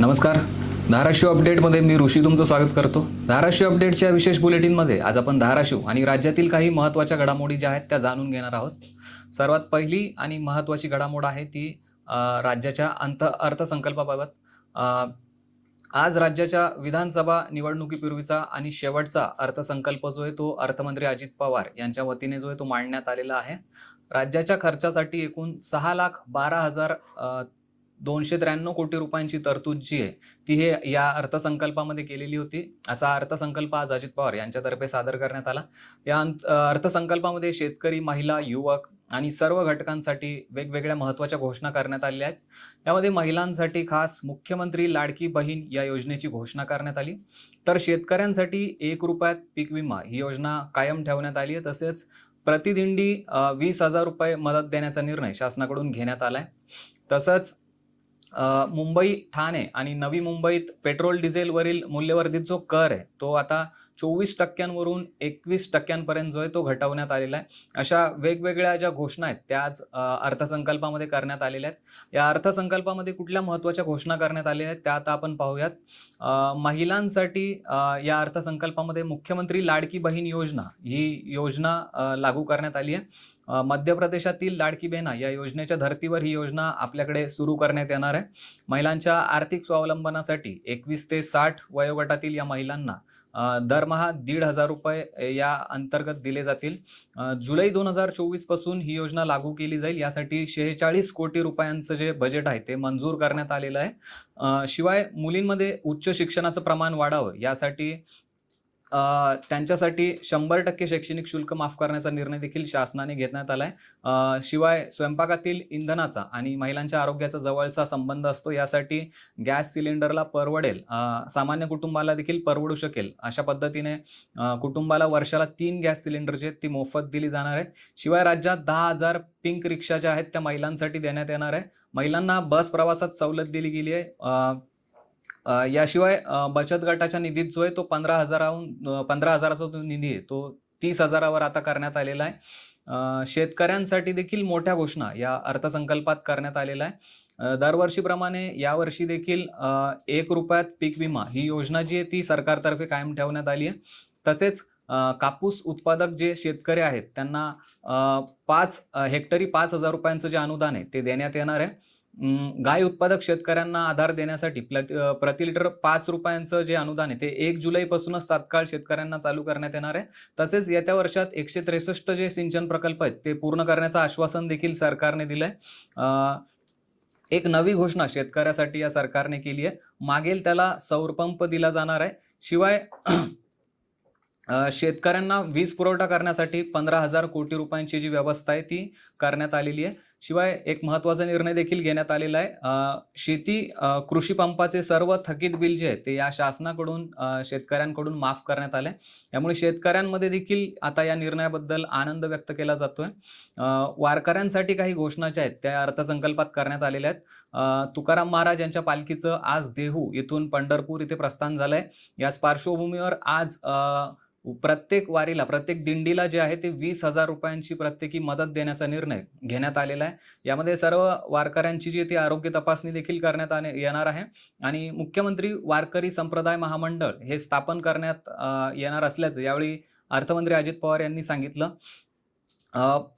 नमस्कार. धाराशिव अपडेटमध्ये मी ऋषी तुमचं स्वागत करतो. धाराशिव अपडेटच्या विशेष बुलेटिनमध्ये आज आपण धाराशिव आणि राज्यातील काही महत्त्वाच्या घडामोडी ज्या आहेत त्या जाणून घेणार आहोत. सर्वात पहिली आणि महत्त्वाची घडामोड आहे ती राज्याच्या अंत अर्थसंकल्पाबाबत. आज राज्याच्या विधानसभा निवडणुकीपूर्वीचा आणि शेवटचा अर्थसंकल्प जो आहे तो अर्थमंत्री अजित पवार यांच्या वतीने जो आहे तो मांडण्यात आलेला आहे. राज्याच्या खर्चासाठी एकूण सहा लाख बारा हजार दोनशे त्र्याण्णव कोटी रुपयांची तरतूद जी आहे ती हे या अर्थसंकल्पामध्ये केलेली होती. असा अर्थसंकल्प आज अजित पवार यांच्यातर्फे सादर करण्यात आला. या अर्थसंकल्पामध्ये शेतकरी महिला युवक आणि सर्व घटकांसाठी वेगवेगळ्या महत्त्वाच्या घोषणा करण्यात आलेल्या आहेत. यामध्ये महिलांसाठी खास मुख्यमंत्री लाडकी बहीण या योजनेची घोषणा करण्यात आली. तर शेतकऱ्यांसाठी एक रुपयात पीक विमा ही योजना कायम ठेवण्यात आली आहे. तसेच प्रतिदिंडी वीस हजार रुपये मदत देण्याचा निर्णय शासनाकडून घेण्यात आला आहे तसंच मुंबई ठाणे आणि नवी मुंबईत पेट्रोल डिझेलवरील मूल्यवर्धित जो कर आहे तो आता चोवीस टक्क्यांवरून एकवीस टक्क्यांपर्यंत जो आहे तो घटवण्यात आलेला आहे. अशा वेगवेगळ्या ज्या घोषणा आहेत त्या आज अर्थसंकल्पामध्ये करण्यात आलेल्या आहेत. या अर्थसंकल्पामध्ये कुठल्या महत्त्वाच्या घोषणा करण्यात आलेल्या आहेत त्या आता आपण पाहूयात. महिलांसाठी या अर्थसंकल्पामध्ये मुख्यमंत्री लाडकी बहीण योजना ही योजना लागू करण्यात आली आहे. मध्य प्रदेशातील लाडकी बहिणा या योजनेच्या धर्तीवर ही योजना आपल्याकडे सुरू करण्यात येणार आहे. महिलांच्या आर्थिक स्वावलंबनासाठी एकवीस ते साठ वयोगटातील या महिलांना दरमहा दीड हजार रुपये या अंतर्गत दिले जातील. जुलै दोन हजार चोवीसपासून ही योजना लागू केली जाईल. यासाठी शेहेचाळीस कोटी रुपयांचं जे बजेट आहे ते मंजूर करण्यात आलेलं आहे. शिवाय मुलींमध्ये उच्च शिक्षणाचं प्रमाण वाढावं यासाठी त्यांच्यासाठी शंभर टक्के शैक्षणिक शुल्क माफ करण्याचा निर्णय देखील शासनाने घेण्यात आलाय. आहे शिवाय स्वयंपाकातील इंधनाचा आणि महिलांच्या आरोग्याचा जवळचा संबंध असतो यासाठी गॅस सिलेंडरला परवडेल. सामान्य कुटुंबाला देखील परवडू शकेल. अशा पद्धतीने कुटुंबाला वर्षाला तीन गॅस सिलेंडर जे आहेत ती मोफत दिली जाणार आहेत शिवाय राज्यात दहा हजार पिंक रिक्षा ज्या आहेत त्या महिलांसाठी देण्यात येणार आहे. महिलांना बस प्रवासात सवलत दिली गेली आहे. याशिवाय बचत गटाच्या निधीत जो आहे तो पंधरा हजाराहून पंधरा हजाराचा जो निधी आहे तो तीस हजारावर आता करण्यात आलेला आहे. शेतकऱ्यांसाठी देखील मोठ्या घोषणा या अर्थसंकल्पात करण्यात आलेला आहे. दरवर्षीप्रमाणे यावर्षी देखील एक रुपयात पीक विमा ही योजना जी आहे ती सरकारतर्फे कायम ठेवण्यात आली आहे. तसेच कापूस उत्पादक जे शेतकरी आहेत त्यांना पाच हेक्टरी पाच हजार रुपयांचं जे अनुदान आहे ते देण्यात येणार आहे. गाय उत्पादक शेतकऱ्यांना आधार देण्यासाठी प्रति लिटर पाच रुपयांचं जे अनुदान आहे ते एक जुलैपासूनच तात्काळ शेतकऱ्यांना चालू करण्यात येणार आहे. तसेच येत्या वर्षात एकशे त्रेसष्ट जे सिंचन प्रकल्प आहेत ते पूर्ण करण्याचं आश्वासन देखील सरकारने दिलंय. अं, एक नवी घोषणा शेतकऱ्यासाठी या सरकारने केली आहे. मागेल त्याला सौर पंप दिला जाणार आहे. शिवाय शेतकऱ्यांना वीज पुरवठा करण्यासाठी पंधरा हजार कोटी रुपयांची जी व्यवस्था आहे ती करण्यात आलेली आहे. शिवाय एक महत्त्वाचा निर्णय देखील घेण्यात आलेला आहे. शेती कृषी पंपाचे सर्व थकीत बिल जे आहे ते या शासनाकडून शेतकऱ्यांकडून माफ करण्यात आले. त्यामुळे शेतकऱ्यांमध्ये देखील आता या निर्णयाबद्दल आनंद व्यक्त केला जातोय. वारकऱ्यांसाठी काही घोषणा ज्या आहेत त्या अर्थसंकल्पात करण्यात आलेल्या आहेत. तुकाराम महाराज यांच्या पालखीचं आज देहू येथून पंढरपूर इथे प्रस्थान झालंय. याच पार्श्वभूमीवर आज प्रत्येक वारीला प्रत्येक दिंडीला जे आहे ते वीस हजार रुपयांची प्रत्येकी मदत देण्याचा निर्णय घेण्यात आलेला आहे. यामध्ये सर्व वारकऱ्यांची जी ती आरोग्य तपासणी देखील करण्यात आणे येणार आहे. आणि मुख्यमंत्री वारकरी संप्रदाय महामंडळ हे स्थापन करण्यात येणार असल्याचं यावेळी अर्थमंत्री अजित पवार यांनी सांगितलं.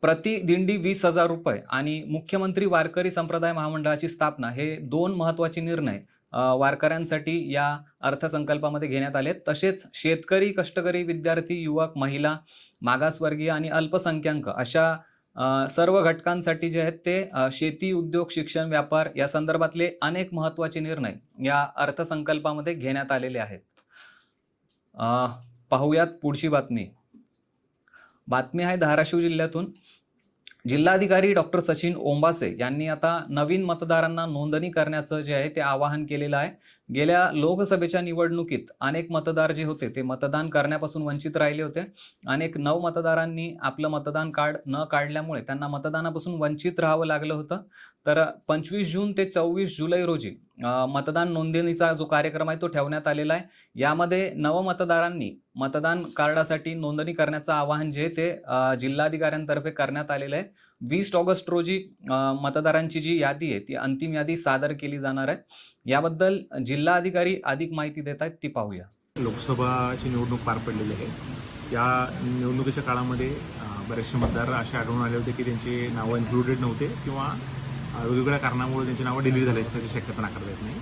प्रति दिंडी वीस हजार रुपये आणि मुख्यमंत्री वारकरी संप्रदाय महामंडळाची स्थापना हे दोन महत्त्वाचे निर्णय वारकऱ्यांसाठी या अर्थसंकल्पामध्ये घेण्यात आले तसेच शेतकरी कष्टकरी विद्यार्थी युवक महिला मागासवर्गीय आणि अल्पसंख्याक अशा सर्व घटकांसाठी जे आहेत ते शेती उद्योग शिक्षण व्यापार या संदर्भातले अनेक महत्त्वाचे निर्णय या अर्थसंकल्पामध्ये घेण्यात आलेले आहेत. पाहूयात पुढची बातमी. बातमी आहे धाराशिव जिल्ह्यातून. जिल्हाधिकारी डॉक्टर सचिन ओंबासे यांनी आता नवीन मतदारांना नोंदणी करण्याचं जे आहे ते आवाहन केलेलं आहे. गेल्या लोकसभेच्या निवडणुकीत अनेक मतदार जे होते ते मतदान करण्यापासून वंचित राहिले होते. अनेक नऊ मतदारांनी आपलं मतदान कार्ड न काढल्यामुळे त्यांना मतदानापासून वंचित राहावं लागलं होतं. तर पंचवीस जून ते चोवीस जुलै रोजी मतदान नोंदणीचा जो कार्यक्रम आहे तो ठेवण्यात आलेला आहे. यामध्ये नवमतदारांनी मतदान कार्डासाठी नोंदणी करण्याचं आवाहन जे ते जिल्हाधिकाऱ्यांतर्फे करण्यात आलेलं आहे. वीस ऑगस्ट रोजी मतदारांची जी यादी आहे ती अंतिम यादी सादर केली जाणार आहे. याबद्दल जिल्हाधिकारी अधिक माहिती देत आहेत ती पाहूया. लोकसभाची निवडणूक पार पडलेली आहे. या निवडणुकीच्या काळामध्ये बरेचसे मतदार असे आढळून आले होते की त्यांची नावं इन्क्लुडेड नव्हते किंवा वेगवेगळ्या कारणामुळे त्यांची नावं डिलीट झाली असण्याची शक्यता नाकारता येत नाही.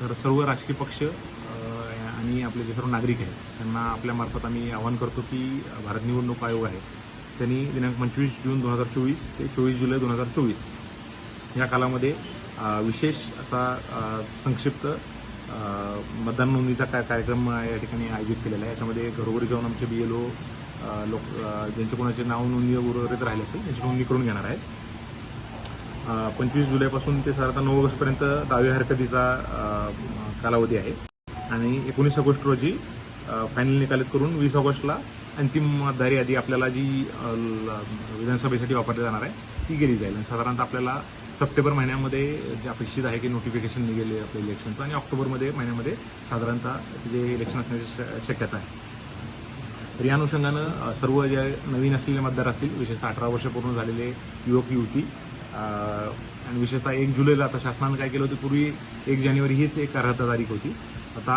तर सर्व राजकीय पक्ष आणि आपले जे सर्व नागरिक आहेत त्यांना आपल्यामार्फत आम्ही आवाहन करतो की भारत निवडणूक आयोग आहे. त्यांनी दिनांक पंचवीस जून दोन हजार चोवीस ते चोवीस जुलै दोन हजार चोवीस या कालामध्ये विशेष असा संक्षिप्त मतदान नोंदणीचा काय कार्यक्रम या ठिकाणी आयोजित केलेला आहे. याच्यामध्ये घरोघरी जाऊन आमचे बी एल ओ लोक ज्यांचे कोणाचे नाव नोंदणी उर्वरित राहिले असेल त्यांची नोंदणी करून घेणार आहेत. पंचवीस जुलैपासून ते साधारणतः नऊ ऑगस्टपर्यंत दहावी हरकतीचा कालावधी आहे. आणि एकोणीस ऑगस्ट रोजी फायनल निकालित करून वीस ऑगस्टला अंतिम मतदारी यादी आपल्याला जी विधानसभेसाठी वापरली जाणार आहे ती केली जाईल. आणि साधारणतः आपल्याला सप्टेंबर महिन्यामध्ये जे अपेक्षित आहे की नोटिफिकेशन निघेल आपल्या इलेक्शनचं आणि ऑक्टोबरमध्ये महिन्यामध्ये साधारणतः जे इलेक्शन असण्याची श- शक्यता आहे. तर या अनुषंगानं सर्व जे नवीन असलेले मतदार असतील विशेषतः अठरा वर्ष पूर्ण झालेले युवक युवती आणि विशेषतः एक जुलैला आता शासनानं काय केलं होतं पूर्वी एक जानेवारी हीच एक अर्हता तारीख होती. आता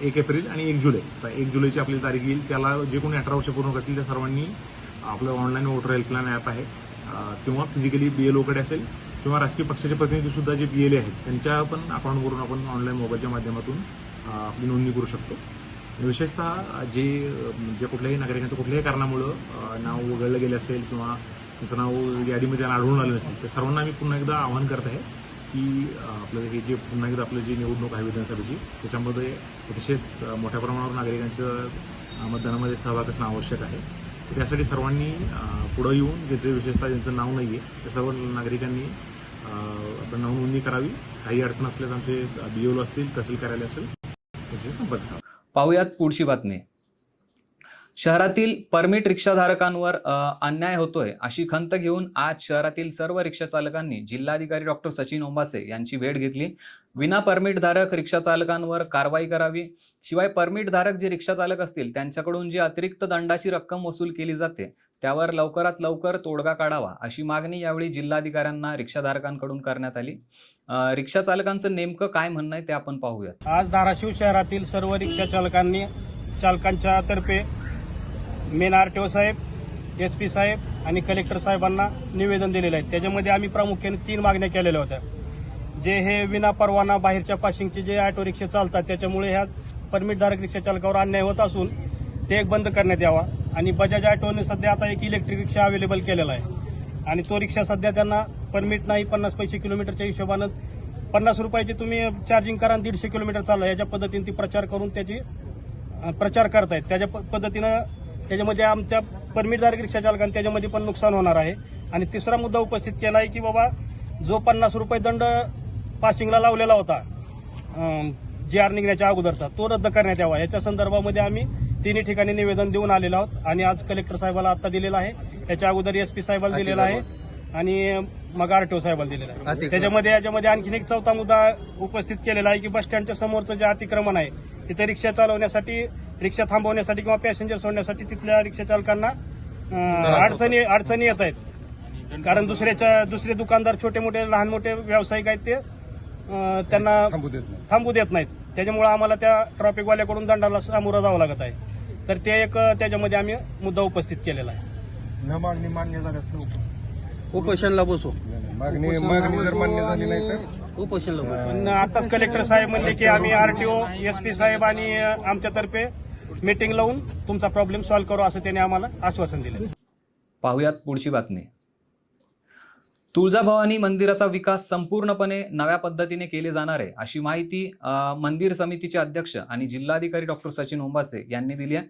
एक एप्रिल आणि एक जुलै. तर एक जुलैची आपली तारीख येईल. त्याला जे कोणी अठरा वर्ष पूर्ण करतील त्या सर्वांनी आपलं ऑनलाईन वोटर हेल्पलाईन ॲप आहे. किंवा फिजिकली बी एल ओकडे असेल किंवा राजकीय पक्षाचे प्रतिनिधी सुद्धा जे बी एल ए आहेत त्यांच्या पण अकाउंटवरून आपण ऑनलाईन मोबाईलच्या माध्यमातून आपली नोंदणी करू शकतो. विशेषतः जे जे कुठल्याही नागरिकांचं कुठल्याही कारणामुळं नाव वगळलं गेलं असेल किंवा त्यांचं नाव यादीमध्ये आढळून आलं नसेल तर सर्वांना मी पुन्हा एकदा आवाहन करत आहे की आपल्याला आपलं हे जे पुन्हा एकदा आपलं जी निवडणूक आहे विधानसभेची त्याच्यामध्ये अतिशय मोठ्या प्रमाणावर नागरिकांचं मतदानामध्ये सहभाग असणं आवश्यक आहे. तर त्यासाठी सर्वांनी पुढं येऊन ज्याचे विशेषतः ज्यांचं नाव नाही आहे त्या सर्व नागरिकांनी आपण नोंदणी करावी. काही अडचण असल्यास आमचे बी असतील तहसील कार्यालय असेल त्याचे संपर्क साधा. पाहुयात पुढची बातमी. शहरातील परमिट रिक्षाधारकांवर अन्याय होतोय अशी खंत घेऊन आज शहरातील सर्व रिक्षा चालकांनी जिल्हाधिकारी डॉक्टर सचिन ओंबासे यांची भेट घेतली. विना परमिट धारक रिक्षा चालकांवर कारवाई करावी. शिवाय परमिट धारक जे रिक्षा चालक असतील त्यांच्याकडून जी अतिरिक्त दंडाची रक्कम वसूल केली जाते त्यावर लवकरात लवकर तोडगा काढावा अशी मागणी यावेळी जिल्हाधिकाऱ्यांना रिक्षाधारकांकडून करण्यात आली. रिक्षा चालकांचं नेमकं काय म्हणणं आहे ते आपण पाहूयात. आज धाराशिव शहरातील सर्व रिक्षा चालकांनी चालकांच्या तर्फे मेन आर टी ओ साहेब एस पी साहेब आणि कलेक्टर साहेबांना निवेदन दिलेलं आहे. त्याच्यामध्ये आम्ही प्रामुख्याने तीन मागण्या केलेल्या होत्या. जे हे विना परवाना बाहेरच्या पाशिंगचे जे ऑटो रिक्षा चालतात त्याच्यामुळे ह्या परमिटधारक रिक्षा चालकावर अन्याय होत असून ते एक बंद करण्यात यावा. आणि बजाज ऑटोने सध्या आता एक इलेक्ट्रिक रिक्षा अवेलेबल केलेला आहे. आणि तो रिक्षा सध्या त्यांना परमिट नाही पन्नास पैसे किलोमीटरच्या हिशोबानं. पन्नास रुपयाची तुम्ही चार्जिंग करा आणि दीडशे किलोमीटर चालला याच्या पद्धतीने ती प्रचार करून त्याची प्रचार करतायत. त्याच्या प- पद्धतीनं त्याच्यामध्ये आमच्या परमिटधारक रिक्षा चालकांना त्याच्यामध्ये पण नुकसान होणार आहे. आणि तिसरा मुद्दा उपस्थित केला आहे की बाबा जो पन्नास रुपये दंड पासिंगला लावलेला होता जी आर निघण्याच्या अगोदरचा तो रद्द करण्यात यावा. याच्या संदर्भामध्ये आम्ही तिन्ही ठिकाणी निवेदन देऊन आलेलो आहोत आणि आज कलेक्टर साहेबाला आता दिलेला आहे. त्याच्या अगोदर एस पी साहेबाला दिलेला आहे आणि मग आरटीओ साहेबाला दिलेला आहे. त्याच्यामध्ये याच्यामध्ये आणखीन एक चौथा मुद्दा उपस्थित केलेला आहे की बस स्टँडच्या समोरचं जे अतिक्रमण आहे तिथे रिक्षा चालवण्यासाठी रिक्षा थांबवण्यासाठी किंवा पॅसेंजर सोडण्यासाठी तिथल्या रिक्षा चालकांना अं, अडचणी अडचणी येत आहेत. कारण दुसऱ्याच्या दुसरे दुकानदार छोटे मोठे लहान मोठे व्यावसायिक आहेत ते त्यांना थांबू देत नाहीत. त्याच्यामुळे आम्हाला त्या ट्रॉफिकवाल्याकडून दंडाला सामोरं जावं लागत आहे. तर ते एक त्याच्यामध्ये आम्ही मुद्दा उपस्थित केलेला आहे. न मागणी मान्य झाल्यास उपोषणला बसू. मागणी मागणी जर मान्य झाली नाही तर उपोषणला बसू. आताच कलेक्टर साहेब म्हणले की आम्ही आरटीओ एस पी साहेब आणि आमच्यातर्फे मीटिंग लावून तुमचा प्रॉब्लेम सॉल्व्ह करू असं त्यांनी आम्हाला आश्वासन दिलं. पाहुयात पुढची बातमी. तुळजाभवानी मंदिराचा विकास संपूर्णपणे नव्या पद्धतीने केले जाणार आहे अशी माहिती अ, मंदिर समितीचे अध्यक्ष आणि जिल्हाधिकारी डॉक्टर सचिन ओंबासे यांनी दिली आहे.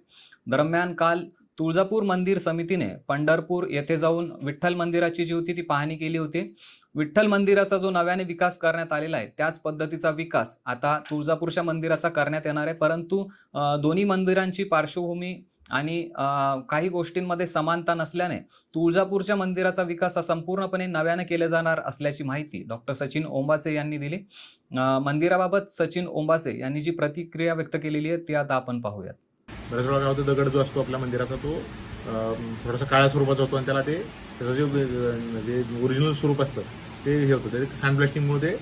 दरम्यान काल तुळजापूर मंदिर समितीने पंढरपूर येथे जाऊन विठ्ठल मंदिराची जी होती ती पाहणी केली होती. विठ्ठल मंदिराचा जो नव्याने विकास करण्यात आलेला आहे त्याच पद्धतीचा विकास आता तुळजापूरच्या मंदिराचा करण्यात येणार आहे. परंतु दोन्ही मंदिरांची पार्श्वभूमी आणि काही गोष्टींमध्ये समानता नसल्याने तुळजापूरच्या मंदिराचा विकास हा संपूर्णपणे नव्याने केला जाणार असल्याची माहिती डॉक्टर सचिन ओंबासे यांनी दिली. मंदिराबाबत सचिन ओंबासे यांनी जी प्रतिक्रिया व्यक्त केलेली आहे ती आता आपण पाहूयात. बऱ्याच वेळा काय होतं दगड जो असतो आपल्या मंदिराचा तो थोडासा काळ्या स्वरूपाचा होतो आणि त्याला ते त्याचं जे जे ओरिजिनल स्वरूप असतं ते हे होतं. ते सँड ब्लास्टिंगमुळे ते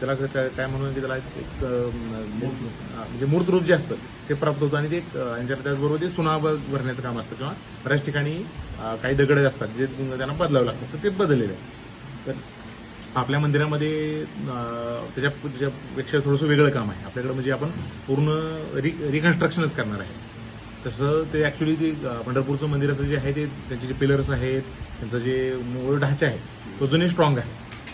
त्याला काय म्हणून की त्याला एक म्हणजे मूर्त रूप जे असतं ते प्राप्त होतं आणि ते एक, त्याचबरोबर ते चुना भरण्याचं काम असतं. किंवा बऱ्याच ठिकाणी काही दगड असतात जे त्यांना बदलावं लागतं तर ते बदललेलं आहे. तर आपल्या मंदिरामध्ये त्याच्या त्याच्यापेक्षा थोडंसं वेगळं काम आहे. आपल्याकडे म्हणजे आपण पूर्ण रि रिकन्स्ट्रक्शनच करणार आहे. तसं ते ॲक्च्युली ते पंढरपूरचं मंदिराचं जे आहे ते त्यांचे जे पिलर्स आहेत त्यांचं जे मूळ ढाचा आहे तो जुने स्ट्रॉंग आहे.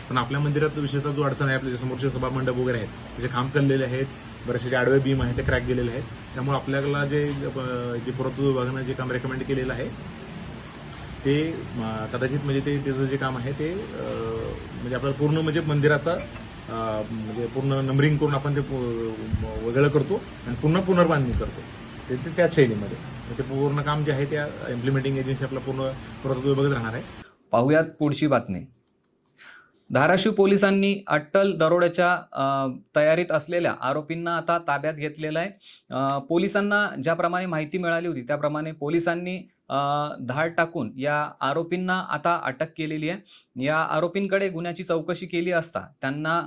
पण आपल्या मंदिरात विशेषतः जो अडचण आहे आपल्या समोरचे सभा मंडप वगैरे आहेत त्याचे काम चाललेले आहेत बरेचसे जे आडवे बीम आहेत ते क्रॅक गेलेले आहेत. त्यामुळे आपल्याला जे जे पुरातत्व विभागानं जे काम रेकमेंड केलेलं आहे ते कदाचित म्हणजे ते त्याचं जे काम आहे ते म्हणजे आपल्याला पूर्ण म्हणजे मंदिराचा म्हणजे पूर्ण नंबरिंग करून आपण ते वेगळं करतो आणि पुन्हा पुनर्बांधणी करतो. ते त्याच शैलीमध्ये. ते पूर्ण काम जे आहे त्या इम्प्लिमेंटिंग एजन्सी आपला पूर्ण पुरातत्व विभागच राहणार आहे. पाहुयात पुढची बातमी. धाराशिव पोलिसांनी अट्टल दरोड्याच्या तयारीत असलेल्या आरोपींना आता ताब्यात घेतलेलं आहे. पोलिसांना ज्याप्रमाणे माहिती मिळाली होती त्याप्रमाणे पोलिसांनी धाड टाकून या आरोपींना आता अटक केलेली आहे. या आरोपींकडे गुन्ह्याची चौकशी केली असता त्यांना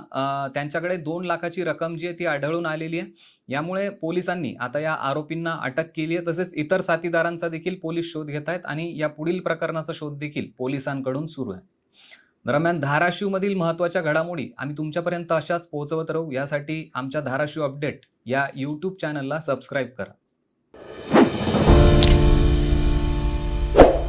त्यांच्याकडे दोन लाखाची रक्कम जी आहे ती आढळून आलेली आहे. यामुळे पोलिसांनी आता या आरोपींना अटक केली आहे. तसेच इतर साथीदारांचा देखील पोलीस शोध घेत आहेत आणि या पुढील प्रकरणाचा शोध देखील पोलिसांकडून सुरू आहे. दरम्यान धाराशिवमधील महत्त्वाच्या घडामोडी आम्ही तुमच्यापर्यंत अशाच पोहोचवत राहू. यासाठी आमच्या धाराशिव अपडेट या यूट्यूब चॅनलला सबस्क्राईब करा.